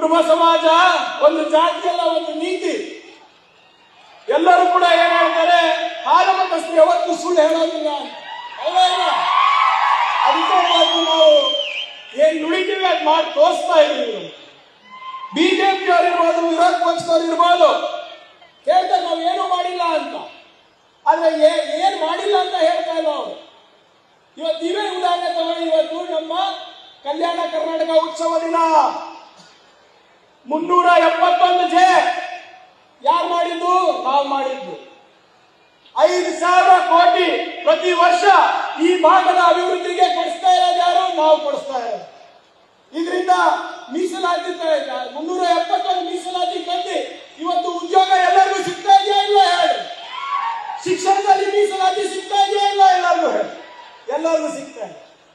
ಕುರುಬ ಸಮಾಜ, ಒಂದು ಜಾತಿಯಲ್ಲ, ಒಂದು ನೀತಿ. ಎಲ್ಲರೂ ಕೂಡ ಏನ್ ಹೇಳ್ತಾರೆ ಹಾಲು ಮತಸ್ಥರು ಯಾವತ್ತೂ ಸುಳ್ಳು ಹೇಳೋದಿಲ್ಲ. ಹೌದಾ ಇಲ್ಲ? ನಾವು ಏನ್ ನುಡಿತೀವಿ, ಅದು ಮಾಡಿ ತೋರಿಸ್ತಾ ಇದ್ದೀವಿ ಬಿಜೆಪಿ ಅವರಿರ್ಬೋದು ವಿರೋಧ ಪಕ್ಷದವ್ರು ಇರ್ಬೋದು ಹೇಳ್ತಾರೆ ನಾವು ಏನು ಮಾಡಿಲ್ಲ ಅಂತ. ಆದ್ರೆ ಏನ್ ಮಾಡಿಲ್ಲ ಅಂತ ಹೇಳ್ತಾ ಇಲ್ಲ ಅವರು. ಇವತ್ತು ಇವೇ ಉದಾಹರಣೆ ತಗೊಳ್ಳಿ, ಇವತ್ತು ನಮ್ಮ ಕಲ್ಯಾಣ ಕರ್ನಾಟಕ ಉತ್ಸವ ದಿನ. ಮುನ್ನೂರ ಎಪ್ಪತ್ತೊಂದು ಜೆ. ಯಾರು ಮಾಡಿದ್ದು? ನಾವು ಮಾಡಿದ್ದು. ಐದು ಸಾವಿರ ಕೋಟಿ ಪ್ರತಿ ವರ್ಷ ಈ ಭಾಗದ ಅಭಿವೃದ್ಧಿಗೆ ಕೊಡಿಸ್ತಾ ಇರೋದು ಯಾರು? ನಾವು ಕೊಡಿಸ್ತಾ ಇರೋದು. ಇದರಿಂದ ಮೀಸಲಾತಿ ಮುನ್ನೂರ ಎಪ್ಪತ್ತೊಂದು ಮೀಸಲಾತಿ ತಂದು ಇವತ್ತು ಉದ್ಯೋಗ ಎಲ್ಲರಿಗೂ ಸಿಗ್ತಾ ಇದೆಯಾ ಇಲ್ಲ ಹೇಳಿ. ಶಿಕ್ಷಣದಲ್ಲಿ ಮೀಸಲಾತಿ ಸಿಗ್ತಾ ಇದೆಯಾ ಇಲ್ಲ ಎಲ್ಲರಿಗೂ ಹೇಳಿ. ಎಲ್ಲರಿಗೂ ಸಿಗ್ತಾ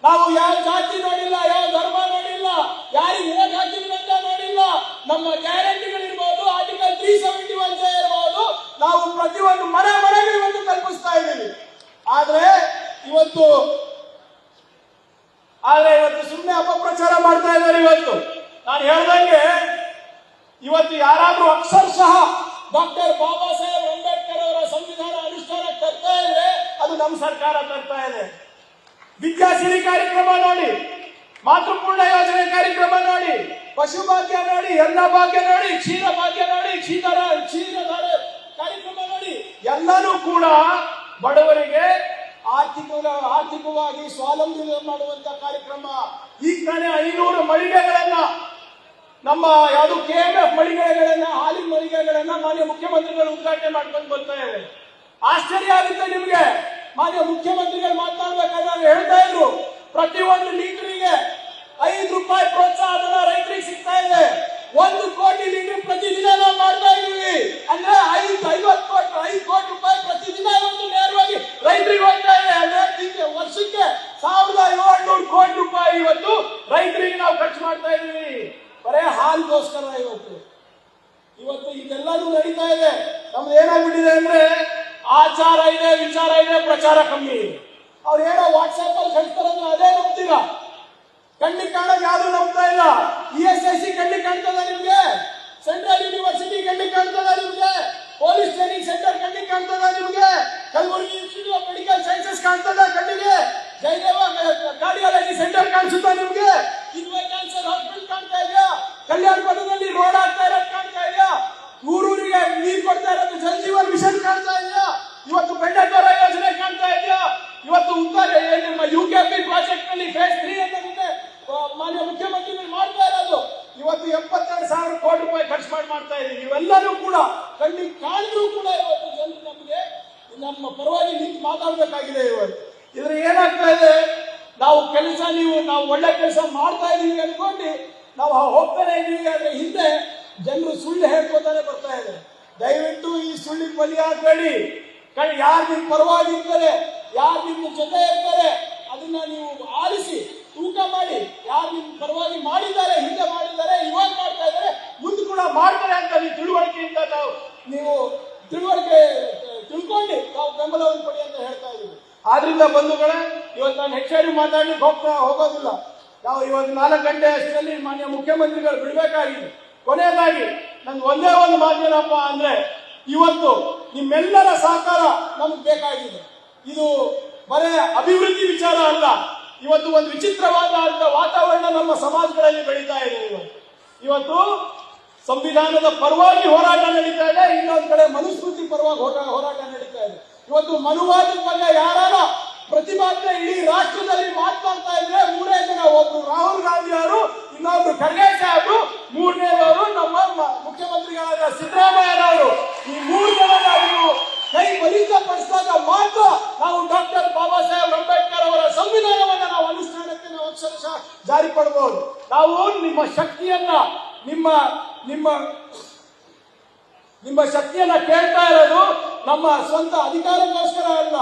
ನಾವು ಯಾವ ಜಾತಿ ನೋಡಿಲ್ಲ ಯಾವ ಧರ್ಮ ನೋಡಿಲ್ಲ ಯಾರಿಗೆ ಓಟ್ ಹಾಕಿದ್ವಿ ಅಂತ ನೋಡಿಲ್ಲ ನಮ್ಮ ಗ್ಯಾರಂಟಿಗಳಿರ್ಬೋದು ಆರ್ಟಿಕಲ್ ತ್ರೀ ಸೆವೆಂಟಿ ಒನ್ ಇರ್ಬೋದು ನಾವು ಪ್ರತಿಯೊಂದು ಮನೆ ಮನೆಗೆ ಇವತ್ತು ಕಲ್ಪಿಸ್ತಾ ಇದ್ದೀವಿ. ಆದ್ರೆ ಇವತ್ತು ಆದ್ರೆ ಇವತ್ತು ಸುಮ್ಮನೆ ಅಪಪ್ರಚಾರ ಮಾಡ್ತಾ ಇದ್ದಾರೆ ಇವತ್ತು. ನಾನು ಹೇಳ್ದಂಗೆ, ಇವತ್ತು ಯಾರಾದ್ರೂ ಅಕ್ಷರಶಃ ಡಾಕ್ಟರ್ ಬಾಬಾ ಸಾಹೇಬ್ ಅಂಬೇಡ್ಕರ್ ಅವರ ಸಂವಿಧಾನ ಅನುಷ್ಠಾನ ತರ್ತಾ ಇದ್ರೆ ಅದು ನಮ್ಮ ಸರ್ಕಾರ ತರ್ತಾ ಇದೆ. ವಿದ್ಯಾಸಿರಿ ಕಾರ್ಯಕ್ರಮ ನೋಡಿ. ಮಾತೃಪೂರ್ಣ ಯೋಜನೆ ಕಾರ್ಯಕ್ರಮ ನೋಡಿ ಪಶುಭಾಗ್ಯ ನೋಡಿ ಎಲ್ಲ ಭಾಗ್ಯ ನೋಡಿ, ಕ್ಷೀರ ಭಾಗ್ಯ ನೋಡಿ ಕ್ಷೀರ ಕ್ಷೀರ ಕಾರ್ಯಕ್ರಮ ನೋಡಿ. ಎಲ್ಲರೂ ಕೂಡ ಬಡವರಿಗೆ ಆರ್ಥಿಕ, ಆರ್ಥಿಕವಾಗಿ ಸ್ವಾವಲಂಬಿ ಮಾಡುವಂತ ಕಾರ್ಯಕ್ರಮ. ಈಗ ತಾನೇ ಐನೂರು ಮಳಿಗೆಗಳನ್ನ, ನಮ್ಮ ಯಾವುದು ಕೆ ಎಂ ಎಫ್ ಮಳಿಗೆಗಳನ್ನ, ಹಾಲಿನ ಮಳಿಗೆಗಳನ್ನ ಮಾನ್ಯ ಮುಖ್ಯಮಂತ್ರಿಗಳು ಉದ್ಘಾಟನೆ ಮಾಡ್ಕೊಂಡು ಬರ್ತಾ ಇದೆ ಆಶ್ಚರ್ಯ ಆಗುತ್ತೆ ನಿಮ್ಗೆ. ಮಾನ್ಯ ಮುಖ್ಯಮಂತ್ರಿಗಳು ಮಾತನಾಡ್ಬೇಕಾದ್ರೆ ಹೇಳ್ತಾ ಇದ್ರು, ಪ್ರತಿಯೊಂದು ಲೀಟರಿಗೆ ಐದು ರೂಪಾಯಿ ಪ್ರೋತ್ಸಾಹ ರೈತರಿಗೆ ಸಿಗ್ತಾ ಇದೆ. ಒಂದು ಕೋಟಿ ಲೀಟರ್ ಪ್ರತಿದಿನ ನಾವು ಮಾಡ್ತಾ ಇದೀವಿ ಅಂದ್ರೆ ಐದು, ಐವತ್ತು ಕೋಟಿ, ಐದು ಕೋಟಿ ರೂಪಾಯಿ ಪ್ರತಿದಿನ ಒಂದು ನೇರವಾಗಿ ರೈತರಿಗೆ ಹೋಗ್ತಾ ಇದೆ. ಅಂದ್ರೆ ವರ್ಷಕ್ಕೆ ಸಾವಿರದ ಏಳ್ನೂರು ಕೋಟಿ ರೂಪಾಯಿ ಇವತ್ತು ರೈತರಿಗೆ ನಾವು ಖರ್ಚು ಮಾಡ್ತಾ ಇದೀವಿ ಬರೇ ಹಾಲ್ಗೋಸ್ಕರ ಇವತ್ತು. ಇವತ್ತು ಇದೆಲ್ಲದೂ ನಡೀತಾ ಇದೆ. ನಮ್ದು ಏನಾಗ್ಬಿಟ್ಟಿದೆ ಅಂದ್ರೆ ಆಚಾರ ಇದೆ, ವಿಚಾರ ಇದೆ, ಪ್ರಚಾರ ಕಮ್ಮಿ ಅವ್ರು ಏನೋ ವಾಟ್ಸ್ಆಪ್ ಅಲ್ಲಿ ಕಳಿಸ್ತಾರಂದ್ರೆ ಅದೇ ನಂಬ್ತೀರಾ? ಕಣ್ಣಿಗೆ ಕಾಣೋದು ಯಾರು ನಂಬ್ತಾ ಇಲ್ಲ. ಇ ಎಸ್ ಐ ಸಿ ಕಣ್ಣಿ ಕಾಣ್ತದ ನಿಮ್ಗೆ? ಸೆಂಟ್ರಲ್ ಯೂನಿವರ್ಸಿಟಿ ಕಣ್ಣಿ ಕಾಣ್ತದ ನಿಮ್ಗೆ? ಪೊಲೀಸ್ ಟ್ರೈನಿಂಗ್ ಸೆಂಟರ್ ಕಣ್ಣಿ ಕಾಣ್ತದ ನಿಮ್ಗೆ? Kalaburagi institute of medical sciences ಕಾಣ್ತದ ಕಣ್ಣಿಗೆ? ಜಯದೇವ ಕಾರ್ಡಿಯಾಲಜಿ ಸೆಂಟರ್ ಕಾಣಿಸುತ್ತಾ ನಿಮ್ಗೆ? ಕಿದ್ವೆ ಕ್ಯಾನ್ಸರ್ ಹಾಸ್ಪಿಟಲ್ ಕಾಣ್ತಾ ಇದೆಯಾ? ಕಲ್ಯಾಣ ರೋಡ್ ಆಗ್ತಾ ಇರೋದು ಕಾಣ್ತಾ ಇದೆಯಾ? ಊರೂರಿಗೆ ನೀರು ಕೊಡ್ತಾ ಇರೋದು ಜಲ್ ಜೀವನ್ ಮಿಷನ್ ಕಾಣ್ತಾ ಇದೆಯಾ ಇವತ್ತು ಬೆಂಡಕರ ಯೋಜನೆ ಕಾಣ್ತಾ ಇದೆಯಾ ಇವತ್ತು ಉತ್ತರ ಏನ್ ನಮ್ಮ ಯು ಕೆ ಪಿ ಪ್ರಾಜೆಕ್ಟ್ನಲ್ಲಿ ಫೇಸ್ ತ್ರೀ ಅಂತ ಮುಂದೆ, ಆ, ಮಾನ್ಯ ಮುಖ್ಯಮಂತ್ರಿಗಳು ಮಾಡ್ತಾ ಇರೋದು ಇವತ್ತು ಎಪ್ಪತ್ತೆರಡು ಸಾವಿರ ಕೋಟಿ ರೂಪಾಯಿ ಖರ್ಚು ಮಾಡಿ ಮಾಡ್ತಾ ಇದ್ದೀವಿ. ಇವೆಲ್ಲರೂ ಕೂಡ ಕಣ್ಣಿಗೆ ಕಾಣಿದ್ರು ಕೂಡ ಇವತ್ತು ಜನರು ನಮಗೆ ನಮ್ಮ ಪರವಾಗಿ ನಿಂತು ಮಾತಾಡಬೇಕಾಗಿದೆ ಇವತ್ತು. ಇದ್ರ ಏನಾಗ್ತಾ ಇದೆ? ನಾವು ಕೆಲಸ ನೀವು, ನಾವು ಒಳ್ಳೆ ಕೆಲಸ ಮಾಡ್ತಾ ಇದೀವಿ ಅನ್ಕೊಂಡು ನಾವು ಹೋಗ್ತಾನೆ ಇದೀವಿ ಆದ್ರೆ ಹಿಂದೆ ಜನರು ಸುಳ್ಳು ಹೇಳ್ಕೊತಾನೆ ಬರ್ತಾ ಇದೆ. ದಯವಿಟ್ಟು ಈ ಸುಳ್ಳಿಗೆ ಬಲಿಯಾಗಬೇಡಿ. ಯಾರು ನಿಮ್ ಪರವಾಗಿ ಇರ್ತಾರೆ, ಯಾರು ನಿಮ್ಮ ಜೊತೆ ಇರ್ತಾರೆ, ಅದನ್ನ ನೀವು ಆಲಿಸಿ ತೂಕ ಮಾಡಿ, ಯಾರು ನಿಮ್ ಪರವಾಗಿ ಮಾಡಿದ್ದಾರೆ ಹಿಂದೆ ಮಾಡಿದ್ದಾರೆ ಇವಾಗ ಮಾಡ್ತಾ ಇದ್ದಾರೆ ಮುಂದೆ ಕೂಡ ಮಾಡ್ತಾರೆ ಅಂತ ನೀವು ತಿಳುವಳಿಕೆಯಿಂದ ನಾವು ನೀವು ತಿಳುವಳಿಕೆ ತಿಳ್ಕೊಂಡು ನಾವು ಬೆಂಬಲವನ್ನು ಕೊಡಿ ಅಂತ ಹೇಳ್ತಾ ಇದ್ದೀವಿ. ಆದ್ರಿಂದ ಬಂಧುಗಳೇ ಇವತ್ತು ನಾನು ಹೆಚ್ಚಾಗಿ ಮಾತಾಡಿ ಹೋಗ್ತಾ ಹೋಗೋದಿಲ್ಲ. ನಾವು ಇವತ್ತು ನಾಲ್ಕು ಗಂಟೆ ಅಷ್ಟರಲ್ಲಿ ಮಾನ್ಯ ಮುಖ್ಯಮಂತ್ರಿಗಳು ಬಿಡಬೇಕಾಗಿದೆ. ಕೊನೆಯದಾಗಿ ನನ್ಗೆ ಒಂದೇ ಒಂದು ಮಾತೇನಪ್ಪ ಅಂದ್ರೆ ಇವತ್ತು ನಿಮ್ಮೆಲ್ಲರ ಸಹಕಾರ ನಮ್ಗೆ ಬೇಕಾಗಿದೆ. ಇದು ಬರೇ ಅಭಿವೃದ್ಧಿ ವಿಚಾರ ಅಲ್ಲ. ಇವತ್ತು ಒಂದು ವಿಚಿತ್ರವಾದ ಅಂತ ವಾತಾವರಣ ನಮ್ಮ ಸಮಾಜಗಳಲ್ಲಿ ಬೆಳೀತಾ ಇದೆ. ಇವತ್ತು ಇವತ್ತು ಸಂವಿಧಾನದ ಪರವಾಗಿ ಹೋರಾಟ ನಡೀತಾ ಇದೆ, ಇನ್ನೊಂದು ಕಡೆ ಮನುಸ್ಮೃತಿ ಪರವಾಗಿ ಹೋರಾಟ ನಡೀತಾ ಇದೆ. ಇವತ್ತು ಮನುವಾದದ ಬಗ್ಗೆ ಯಾರಾನ ಪ್ರತಿಭಟನೆ ಇಡೀ ರಾಷ್ಟ್ರದಲ್ಲಿ ಮಾತನಾಡ್ತಾ ಇದ್ರೆ ಮೂರೇ ಜನ, ಒಬ್ರು ರಾಹುಲ್ ಗಾಂಧಿ ಅವರು, ಇನ್ನೊಬ್ರು ಖರ್ಗೆ ಸಾಹೇಬ್ರು ಮೂರನೇದವರು ನಮ್ಮ ಮುಖ್ಯಮಂತ್ರಿಗಳಾದ ಸಿದ್ದರಾಮಯ್ಯನವರು ಈ ಮೂರು ಜನ ನಾವು ಕೈ ಬಲಿಷ್ಠಪಡಿಸಿದಾಗ ಮಾತ್ರ ನಾವು ಡಾಕ್ಟರ್ ಬಾಬಾ ಸಾಹೇಬ್ ಅಂಬೇಡ್ಕರ್ ಅವರ ಸಂವಿಧಾನವನ್ನು ನಾವು ಅನುಷ್ಠಾನಕ್ಕೆ ನಾವು ಅಕ್ಷರಶಃ ಜಾರಿ ಪಡಬಹುದು ನಾವು ನಿಮ್ಮ ಶಕ್ತಿಯನ್ನ, ನಿಮ್ಮ ನಿಮ್ಮ ನಿಮ್ಮ ಶಕ್ತಿಯನ್ನ ಕೇಳ್ತಾ ಇರೋದು ನಮ್ಮ ಸ್ವಂತ ಅಧಿಕಾರಕ್ಕೋಸ್ಕರ ಅಲ್ಲ.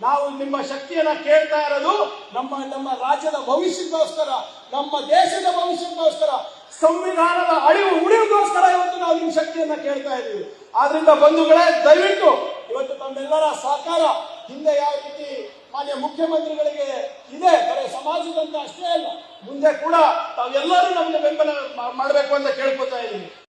ನಾವು ನಿಮ್ಮ ಶಕ್ತಿಯನ್ನ ಕೇಳ್ತಾ ಇರೋದು ನಮ್ಮ ನಮ್ಮ ರಾಜ್ಯದ ಭವಿಷ್ಯಕ್ಕೋಸ್ಕರ, ನಮ್ಮ ದೇಶದ ಭವಿಷ್ಯಕ್ಕೋಸ್ಕರ, ಸಂವಿಧಾನದ ಅಳಿವು ಉಳಿವಿಗೋಸ್ಕರ ಇವತ್ತು ನಾವು ನಿಮ್ಮ ಶಕ್ತಿಯನ್ನ ಕೇಳ್ತಾ ಇದ್ದೀವಿ. ಆದ್ರಿಂದ ಬಂಧುಗಳೇ, ದಯವಿಟ್ಟು ಇವತ್ತು ತಮ್ಮೆಲ್ಲರ ಸಹಕಾರ ಹಿಂದೆ ಯಾವ ರೀತಿ ಮಾನ್ಯ ಮುಖ್ಯಮಂತ್ರಿಗಳಿಗೆ ಇದೆ, ಬರೀ ಸಮಾಜದಂತ ಅಷ್ಟೇ ಅಲ್ಲ, ಮುಂದೆ ಕೂಡ ತಾವೆಲ್ಲರೂ ನಮಗೆ ಬೆಂಬಲ ಮಾಡಬೇಕು ಅಂತ ಕೇಳ್ಕೊತಾ ಇದ್ದೀನಿ.